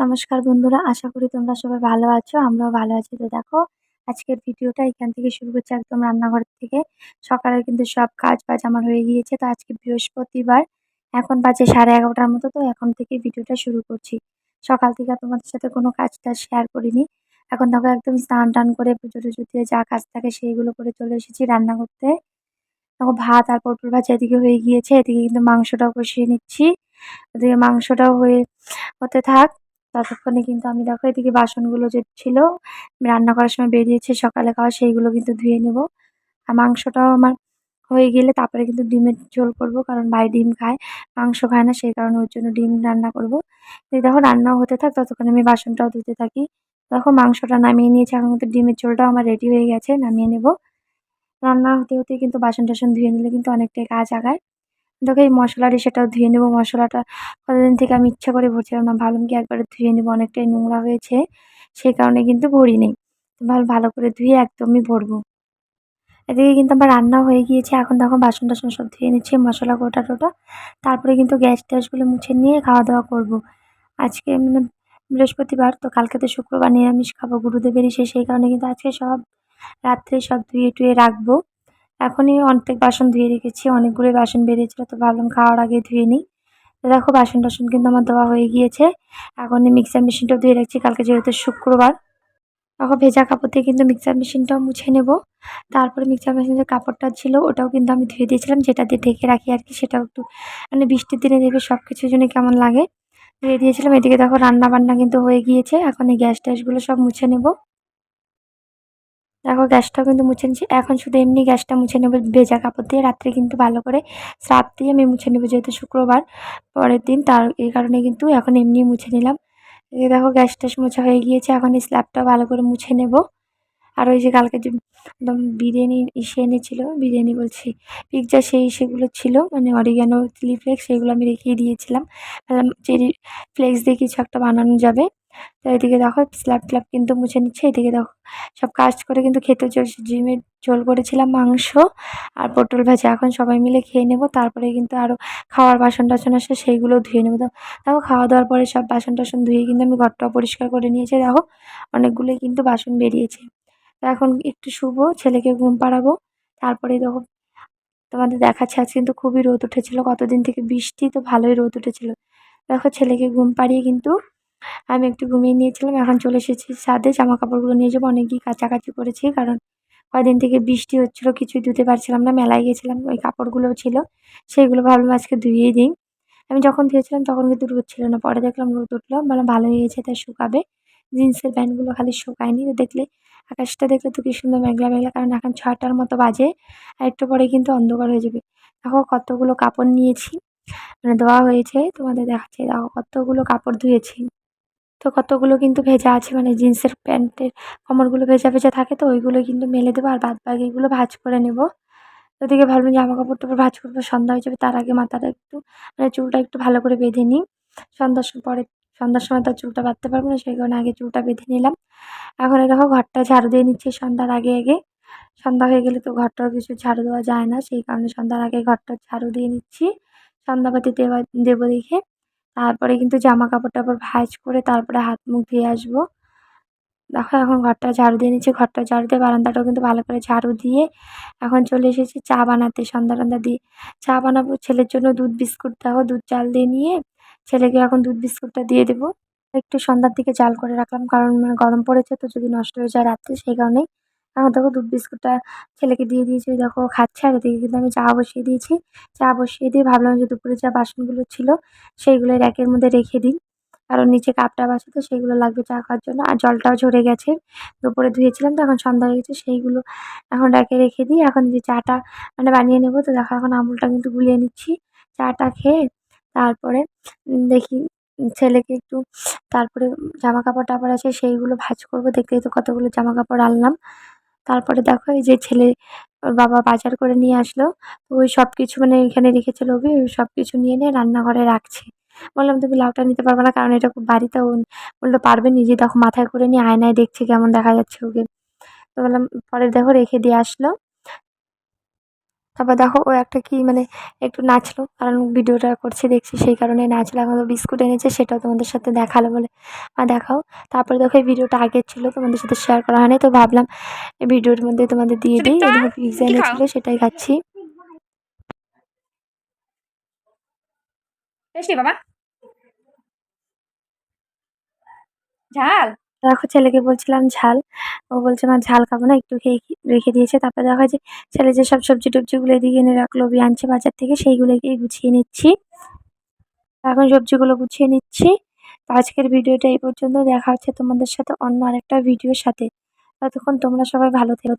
নমস্কার বন্ধুরা, আশা করি তোমরা সবাই ভালো আছো, আমরাও ভালো আছি। তো দেখো, আজকের ভিডিওটা এখান থেকে শুরু করছি একদম রান্নাঘর থেকে। সকালে কিন্তু সব কাজ বাজ আমার হয়ে গিয়েছে, তো আজকে বৃহস্পতিবার, এখন বাজে সাড়ে এগারোটার মতো, তো এখন থেকে ভিডিওটা শুরু করছি। সকাল থেকে তোমাদের সাথে কোনো কাজ টাজ শেয়ার করিনি। এখন দেখো, একদম স্নান টান করে পুজো টুজো দিয়ে যা কাজ থাকে সেইগুলো করে চলে এসেছি রান্না করতে। দেখো, ভাত আর পটল ভাজা এদিকে হয়ে গিয়েছে, এদিকে কিন্তু মাংসটাও কষিয়ে নিচ্ছি। এদিকে মাংসটাও হয়ে, হতে থাক। ততক্ষণে কিন্তু আমি দেখো এদিকে বাসনগুলো যে ছিল রান্না করার সময় বেরিয়েছে, সকালে খাওয়া সেইগুলো কিন্তু ধুয়ে নেব। আর মাংসটাও আমার হয়ে গেলে তারপরে কিন্তু ডিমের ঝোল করব, কারণ ভাই ডিম খায়, মাংস খায় না, সেই কারণে ওর জন্য ডিম রান্না করব। দেখো রান্নাও হতে থাক, ততক্ষণ আমি বাসনটাও ধুতে থাকি। দেখো মাংসটা নামিয়ে নিয়েছি, এখন কিন্তু ডিমের ঝোলটাও আমার রেডি হয়ে গেছে, নামিয়ে নেব। রান্না হতে হতে কিন্তু বাসন টাসন ধুয়ে নিলে কিন্তু অনেকটাই কাজ আগায়। দেখো এই মশলাটি সেটাও ধুয়ে নেব। মশলাটা কতদিন থেকে আমি ইচ্ছা করে ভরছিলাম না, ভাবলাম কি একবারে ধুয়ে নেব। অনেকটাই নোংরা হয়েছে, সেই কারণে কিন্তু ভরি নেই। ভালো ভালো করে ধুয়ে একদমই ভরবো। এদিকে কিন্তু আমার রান্না হয়ে গিয়েছে। এখন দেখো বাসন টাসন সব ধুয়ে নিচ্ছি, মশলা গোটা টোটা। তারপরে কিন্তু গ্যাস ট্যাসগুলো মুছে নিয়ে খাওয়া দাওয়া করব। আজকে মানে বৃহস্পতিবার, তো কালকে তো শুক্রবার নিরামিষ খাব। গুরুদেবের এসে সেই কারণে কিন্তু আজকে সব রাত্রে সব ধুয়ে টুয়ে রাখব। এখনই অনেক বাসন ধুয়ে রেখেছি অনেকগুলো বাসন বেরিয়েছিল তো ভাবলাম খাওয়ার আগে ধুয়ে নিই। তো দেখো বাসন টাসন কিন্তু আমার দেওয়া হয়ে গিয়েছে এখন মিক্সার মেশিনটাও ধুয়ে রাখছি, কালকে যেহেতু শুক্রবার। তখন ভেজা কাপড় দিয়ে কিন্তু মিক্সার মেশিনটাও মুছে নেব। তারপরে মিক্সার মেশিন যে কাপড়টা ছিল, ওটাও কিন্তু আমি ধুয়ে দিয়েছিলাম, যেটা দিয়ে ঢেকে রাখি আর কি, সেটাও একটু মানে বৃষ্টির দিনে দেবে সব কিছুর জন্য কেমন লাগে। ধুয়ে দিয়েছিলাম, এদিকে দেখো রান্না বান্না কিন্তু হয়ে গিয়েছে, এখন এই গ্যাস ট্যাসগুলো সব মুছে নেব। দেখো গ্যাসটাও কিন্তু মুছে নিচ্ছি এখন শুধু এমনি গ্যাসটা মুছে নেব, ভেজা কাপড় দিয়ে রাত্রে কিন্তু ভালো করে স্রাপ দিয়ে আমি মুছে নেব যেহেতু শুক্রবার। পরের দিন তার এই কারণে কিন্তু এখন এমনি মুছে নিলাম। এই দেখো গ্যাস ট্যাস মোছা হয়ে গিয়েছে, এখন এই স্ল্যাবটা ভালো করে মুছে নেব। আর ওই যে কালকে যে একদম বিরিয়ানি ইসে এনেছিল, বিরিয়ানি বলছি, পিৎজা সেই সেগুলো ছিল মানে অরিগানো চিলি ফ্লেক্স সেগুলো আমি রেখেই দিয়েছিলাম। চিলি ফ্লেক্স দিয়ে কিছু একটা বানানো যাবে। তো এদিকে দেখো স্ল্যাব ট্ল্যাব কিন্তু মুছে নিচ্ছে। এদিকে দেখো, সব কাজ করে কিন্তু খেতে চলছে ডিমের ঝোল করেছিলাম মাংস আর পটল ভাজা। এখন সবাই মিলে খেয়ে নেব। তারপরে কিন্তু আরও খাওয়ার বাসন টাসন আসে সেইগুলো ধুয়ে নেব। দেখো খাওয়া দাওয়ার পরে সব বাসন টাসন ধুয়ে কিন্তু আমি ঘরটাও পরিষ্কার করে নিয়েছি। দেখো, অনেকগুলোই কিন্তু বাসন বেরিয়েছে। তো এখন একটু শুভ ছেলেকে ঘুম পাড়াবো। তারপরে দেখো, তোমাদের দেখাচ্ছে, আজ কিন্তু খুবই রোদ উঠেছিল। কতদিন থেকে বৃষ্টি, তো ভালোই রোদ উঠেছিল। দেখো, ছেলেকে ঘুম পাড়িয়ে কিন্তু আমি একটু ঘুমিয়ে নিয়েছিলাম, এখন চলে এসেছি ছাদে জামা কাপড়গুলো নিয়ে যাব। অনেকই কাছাকাছি করেছি, কারণ কয়দিন থেকে বৃষ্টি হচ্ছিল, কিছুই ধুতে পারছিলাম না, মেলায় গেছিলাম, ওই কাপড়গুলোও ছিল সেইগুলো ভাবলাম আজকে ধুয়েই দিই। আমি যখন ধুয়েছিলাম তখন কিন্তু রোদ ছিল না, পরে দেখলাম রোদ উঠল মানে ভালো হয়েছে তাই শুকাবে। জিন্সের প্যান্টগুলো খালি শুকায়নি দেখলে আকাশটা দেখলে তো কি সুন্দর মেঘলা মেঘলা, কারণ এখন ছটার মতো বাজে, আর একটু পরে কিন্তু অন্ধকার হয়ে যাবে। দেখো কতগুলো কাপড় নিয়েছি মানে দেওয়া হয়েছে, তোমাদের দেখাচ্ছে, দেখো কতগুলো কাপড় ধুয়েছি। তো কতগুলো কিন্তু ভেজা আছে মানে জিন্সের প্যান্টের কোমরগুলো ভেজা ভেজা থাকে তো ওইগুলো কিন্তু মেলে দেবো আর বাদ বাকিগুলো ভাজ করে নেব। ওদিকে ভাবলাম জামা কাপড় টাপড় ভাজ করব, সন্ধ্যা হয়ে যাবে তার আগে মাথাটা একটু মানে চুলটা একটু ভালো করে বেঁধে নিই। সন্ধ্যার পরে, সন্ধ্যার সময় তার চুলটা বাঁধতে পারব না, সেই কারণে আগে চুলটা বেঁধে নিলাম। এখন দেখো ঘরটা ঝাড়ু দিয়ে নিচ্ছি সন্ধ্যার আগে আগে। সন্ধ্যা হয়ে গেলে তো ঘরটার কিছু ঝাড়ু দেওয়া যায় না, সেই কারণে সন্ধ্যার আগে ঘরটা ঝাড়ু দিয়ে নিচ্ছি। সন্ধ্যাবাতি দেওয়া, দেবো দেখে। তারপরে কিন্তু জামা কাপড় টাপড় ভাঁজ করে তারপরে হাত মুখ ধুয়ে আসব। দেখো এখন ঘরটা ঝাড়ু দিয়ে নিচ্ছি, ঘরটা ঝাড়ু দিয়ে বারান্দাটাও কিন্তু ভালো করে ঝাড়ু দিয়ে এখন চলে এসেছি চা বানাতে, সন্ধ্যা টন্ধা দিয়ে। চা বানাবো, ছেলের জন্য দুধ বিস্কুট দেখো, দুধ চাল দিয়ে নিয়ে ছেলেকে এখন দুধ বিস্কুটটা দিয়ে দেবো। একটু সন্ধ্যার দিকে জাল করে রাখলাম, কারণ মানে গরম পড়েছে তো যদি নষ্ট হয়ে যায় রাত্রে, সেই কারণেই এখন দেখো দুধ বিস্কুটটা ছেলেকে দিয়ে দিয়েছি দেখো খাচ্ছে, আর এদিকে কিন্তু আমি চা বসিয়ে দিয়েছি। চা বসিয়ে দিয়ে ভাবলাম যে দুপুরে যা বাসনগুলো ছিল সেইগুলো র্যাকের মধ্যে রেখে দিই। কারণ নিচে কাপটা আছে তো সেইগুলো লাগবে চা খাওয়ার জন্য। আর জলটাও ঝরে গেছে। দুপুরে ধুয়েছিলাম তো এখন সন্ধ্যা হয়ে গেছে, সেইগুলো এখন র্যাকে রেখে দিই। এখন যে চাটা মানে বানিয়ে নেব তো দেখো এখন আমুলটা কিন্তু গুলিয়ে নিচ্ছি। চাটা খেয়ে তারপরে দেখি ছেলেকে একটু তারপরে জামা কাপড় টাপড় আছে সেইগুলো ভাজ করব। দেখতেই তো কতগুলো জামা কাপড় আনলাম। তারপরে দেখো এই যে ছেলে ওর বাবা বাজার করে নিয়ে আসলো। তো ওই সব কিছু মানে এখানে রেখেছিল ওই সব কিছু নিয়ে নিয়ে রান্নাঘরে রাখছে। বললাম, তুমি লাউটা নিতে পারবে না, কারণ এটা খুব বাড়িতে। বলল, পারবে নিজে দেখো মাথায় করে নিয়ে আয়নায় দেখছে কেমন দেখা যাচ্ছে ওকে। তো বললাম, পরে দেখো, রেখে দিয়ে আসলো। তারপর দেখো ও একটা কি মানে একটু নাচলো। কারণ ভিডিওটা করছে দেখছি সেই কারণে নাচলো। এখন বিস্কুট এনেছে সেটাও তোমাদের সাথে দেখাল বলে। আর দেখাও তারপরে দেখো এই ভিডিওটা আগের ছিল তোমাদের সাথে শেয়ার করা হয়নি। তো ভাবলাম এই ভিডিওর মধ্যে তোমাদের দিয়ে দিই। এই দেখো পিৎজা এনেছিলো সেটাই খাচ্ছি। টেস্টি বাবা। ঝাল? দেখো ছেলেকে বলছিলাম ঝাল। ও বলছে আমার ঝাল খাব না, একটু খেয়ে রেখে দিয়েছে। তারপরে দেখা যায় ছেলে যে সব সবজি টবজিগুলো এদিকে এনে রাখল বি আনছে বাজার থেকে সেইগুলোকেই গুছিয়ে নিচ্ছি। এখন সবজিগুলো গুছিয়ে নিচ্ছি। তো আজকের ভিডিওটা এই পর্যন্ত। দেখা হচ্ছে তোমাদের সাথে অন্য আরেকটা ভিডিওর সাথে। ততক্ষণ তোমরা সবাই ভালো থেকো।